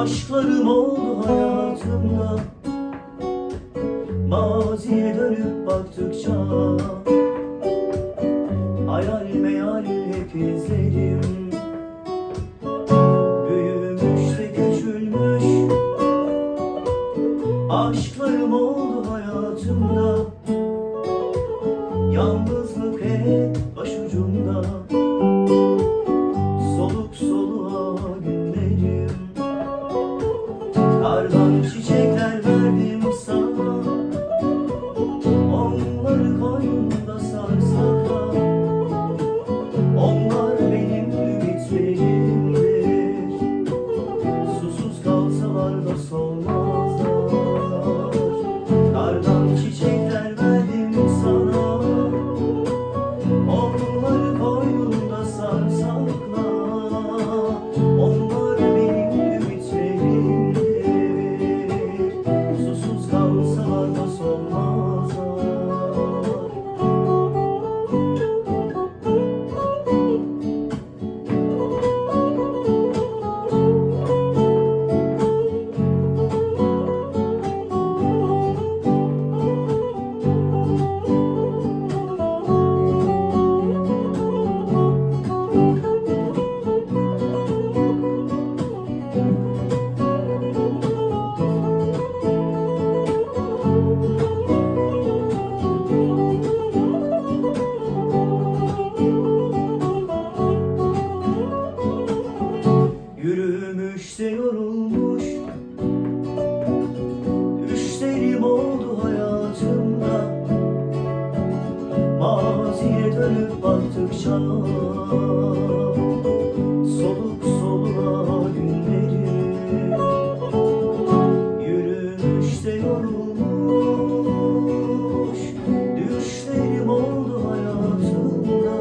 Aşklarım oldu hayatımda. Maziye dönüp baktıkça Hayal meyal hep izledim. Büyümüş de küçülmüş. Aşklarım oldu hayatımda. Yalnız Kardan çiçekler yorulmuş. Düşlerim oldu hayatımda. Maziye dönüp baktıkça Soluk soluğa günlerim Yürümüş de yorulmuş. Düşlerim oldu hayatımda.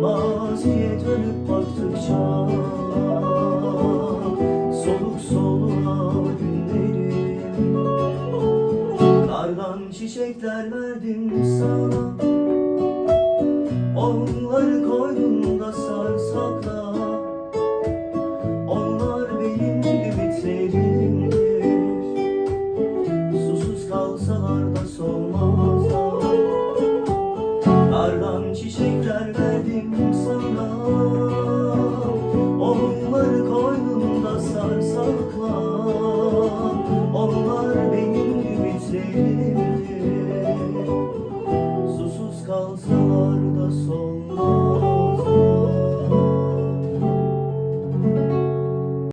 Maziye dönüp baktıkça Kardan çiçekler verdim sana. Onları koynumda sarsakla Onlar benim ümitlerimdir Susuz kalsalar da solmazlar. Kardan çiçekler verdim kalsalar da sonlar.